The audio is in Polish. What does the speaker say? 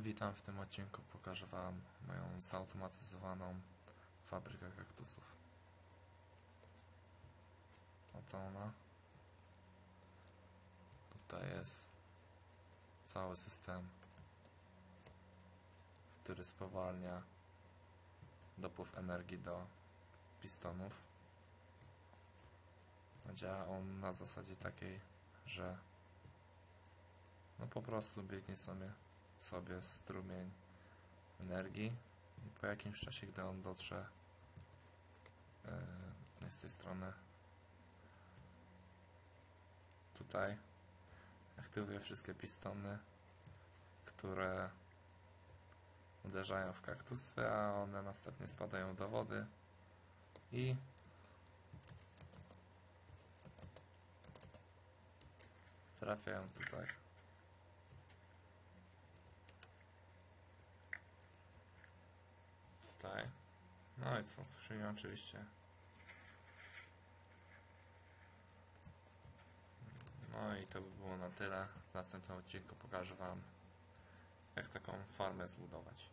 Witam w tym odcinku. Pokażę Wam moją zautomatyzowaną fabrykę kaktusów. Oto ona. Tutaj jest cały system, który spowalnia dopływ energii do pistonów. Działa on na zasadzie takiej, że no po prostu biegnie sobie sobie strumień energii i po jakimś czasie, gdy on dotrze yy, z tej strony tutaj aktywuje wszystkie pistony, które uderzają w kaktusy, a one następnie spadają do wody i trafiają tutaj. Tutaj. No i są skrzynie oczywiście. No i to by było na tyle. W następnym odcinku pokażę Wam, jak taką farmę zbudować.